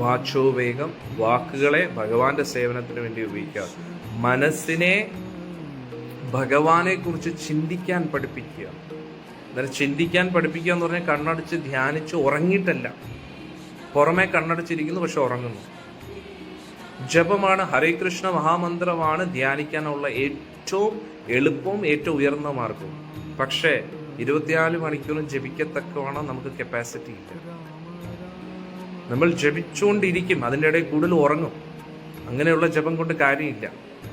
വാച്ചോ വേഗം വാക്കുകളെ ഭഗവാന്റെ സേവനത്തിന് വേണ്ടി ഉപയോഗിക്കുക. മനസ്സിനെ ഭഗവാനെ കുറിച്ച് ചിന്തിക്കാൻ പഠിപ്പിക്കുക. അന്നേരം ചിന്തിക്കാൻ പഠിപ്പിക്കുക എന്ന് പറഞ്ഞാൽ കണ്ണടച്ച് ധ്യാനിച്ച് ഉറങ്ങിയിട്ടല്ല. പുറമെ കണ്ണടച്ചിരിക്കുന്നു പക്ഷെ ഉറങ്ങുന്നു. ജപമാണ് ഹരേ കൃഷ്ണ മഹാമന്ത്രമാണ് ധ്യാനിക്കാനുള്ള ഏറ്റവും എളുപ്പവും ഏറ്റവും ഉയർന്ന മാർഗവും. പക്ഷേ ഇരുപത്തിനാല് മണിക്കൂറും ജപിക്കത്തക്കവണ്ണം നമുക്ക് കപ്പാസിറ്റി ഇല്ല. നമ്മൾ ജപിച്ചുകൊണ്ടിരിക്കും അതിന്റെ ഇടയിൽ കൂടുതൽ ഉറങ്ങും. അങ്ങനെയുള്ള ജപം കൊണ്ട് കാര്യമില്ല.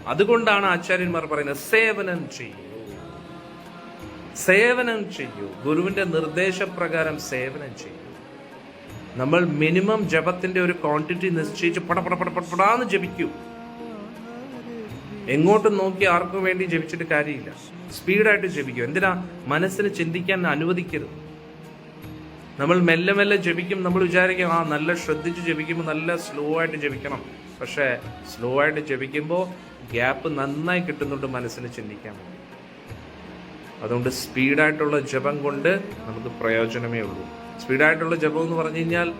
അതുകൊണ്ടാണ് ആചാര്യന്മാർ പറയുന്നത് സേവനം ചെയ്യൂ. സേവനം ചെയ്യൂ. ഗുരുവിന്റെ നിർദ്ദേശപ്രകാരം സേവനം ചെയ്യൂ. നമ്മൾ മിനിമം ജപത്തിന്റെ ഒരു ക്വാണ്ടിറ്റി നിശ്ചയിച്ച് പട പട പട പടാന്ന് ജപിക്കൂ. എങ്ങോട്ടും നോക്കി ആർക്കും വേണ്ടി ജപിച്ചിട്ട് കാര്യമില്ല. സ്പീഡായിട്ട് ജപിക്കൂ. എന്തിനാ? മനസ്സിന് ചിന്തിക്കാൻ അനുവദിക്കരുത്. നമ്മൾ മെല്ലെ മെല്ലെ ജപിക്കും നമ്മൾ വിചാരിക്കും ആ നല്ല ശ്രദ്ധിച്ച് ജപിക്കുമ്പോൾ നല്ല സ്ലോ ആയിട്ട് ജപിക്കണം പക്ഷേ സ്ലോ ആയിട്ട് ജപിക്കുമ്പോൾ ഗ്യാപ്പ് നന്നായി കിട്ടുന്നുണ്ട് മനസ്സിന് ചിന്തിക്കാൻ വേണ്ടി അതുകൊണ്ട് സ്പീഡായിട്ടുള്ള ജപം കൊണ്ട് നമുക്ക് പ്രയോജനമേ ഉള്ളൂ സ്പീഡായിട്ടുള്ള ജപം എന്ന് പറഞ്ഞു കഴിഞ്ഞാൽ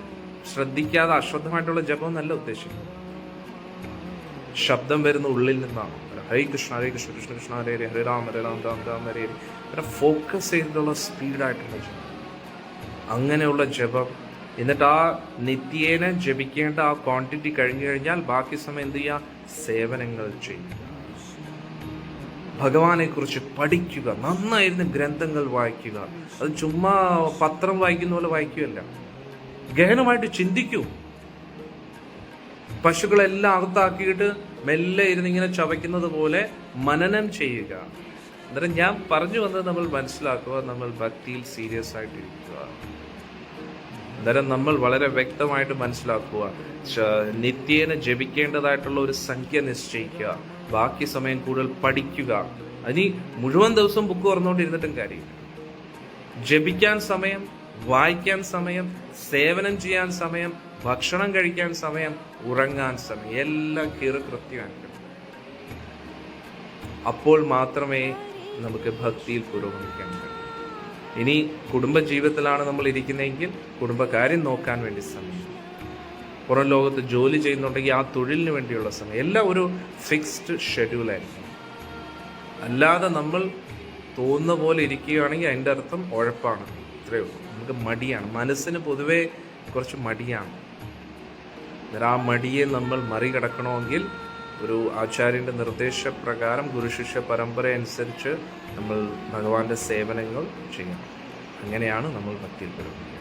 ശ്രദ്ധിക്കാതെ അശ്രദ്ധമായിട്ടുള്ള ജപം നല്ല ഉദ്ദേശിക്കും ശബ്ദം വരുന്ന ഉള്ളിൽ നിന്നാണ് ഹരേ കൃഷ്ണ ഹരേ കൃഷ്ണ കൃഷ്ണ കൃഷ്ണ ഹരേ ഹരേ രാം ഹരേ രാം രാം രാം ഹരേ ഫോക്കസ് ചെയ്തിട്ടുള്ള സ്പീഡായിട്ടുള്ള ജപം അങ്ങനെയുള്ള ജപം. എന്നിട്ട് ആ നിത്യേന ജപിക്കേണ്ട ആ ക്വാണ്ടിറ്റി കഴിഞ്ഞു കഴിഞ്ഞാൽ ബാക്കി സമയം എന്ത് ചെയ്യുക? സേവനങ്ങൾ ചെയ്യുക. ഭഗവാനെ കുറിച്ച് പഠിക്കുക. നന്നായിരുന്ന ഗ്രന്ഥങ്ങൾ വായിക്കുക. അത് ചുമ്മാ പത്രം വായിക്കുന്ന പോലെ വായിക്കുകയല്ല. ഗഹനമായിട്ട് ചിന്തിക്കൂ. പശുക്കളെല്ലാം അകത്താക്കിയിട്ട് മെല്ലെ ഇരുന്നിങ്ങനെ ചവയ്ക്കുന്നത് പോലെ മനനം ചെയ്യുക. അന്നേരം ഞാൻ പറഞ്ഞു വന്നത് നമ്മൾ മനസ്സിലാക്കുക നമ്മൾ ഭക്തിയിൽ സീരിയസ് ആയിട്ടിരിക്കുക. അന്നേരം നമ്മൾ വളരെ വ്യക്തമായിട്ട് മനസ്സിലാക്കുക നിത്യേന ജപിക്കേണ്ടതായിട്ടുള്ള ഒരു സംഖ്യ നിശ്ചയിക്കുക ബാക്കി സമയം കൂടുതൽ പഠിക്കുക. അതിന് മുഴുവൻ ദിവസം ബുക്ക് തുറന്നുകൊണ്ടിരുന്നിട്ടും കാര്യമില്ല. ജപിക്കാൻ സമയം വായിക്കാൻ സമയം സേവനം ചെയ്യാൻ സമയം ഭക്ഷണം കഴിക്കാൻ സമയം ഉറങ്ങാൻ സമയം എല്ലാം കീറ് കൃത്യമായിട്ട് അപ്പോൾ മാത്രമേ നമുക്ക് ഭക്തിയിൽ പുരോഗമിക്കാൻ കഴിയും. ഇനി കുടുംബ ജീവിതത്തിലാണ് നമ്മൾ ഇരിക്കുന്നതെങ്കിൽ കുടുംബകാര്യം നോക്കാൻ വേണ്ടി സമയം പുറം ലോകത്ത് ജോലി ചെയ്യുന്നുണ്ടെങ്കിൽ ആ തൊഴിലിന് വേണ്ടിയുള്ള സമയം. എല്ലാം ഒരു ഫിക്സ്ഡ് ഷെഡ്യൂളായിരിക്കും അല്ലാതെ നമ്മൾ തോന്നുന്ന പോലെ ഇരിക്കുകയാണെങ്കിൽ അതിന്റെ അർത്ഥം ഉഴപ്പാണ്. ഇത്രയേ ഉള്ളൂ. നമുക്ക് മടിയാണ്. മനസ്സിന് പൊതുവേ കുറച്ച് മടിയാണ്. ആ മടിയെ നമ്മൾ മറികടക്കണമെങ്കിൽ ഒരു ആചാര്യന്റെ നിർദ്ദേശപ്രകാരം ഗുരുശിഷ്യ പരമ്പര അനുസരിച്ച് നമ്മൾ ഭഗവാന്റെ സേവനങ്ങൾ ചെയ്യണം. അങ്ങനെയാണ് നമ്മൾ ഭക്തിയിൽ പെടുന്നത്.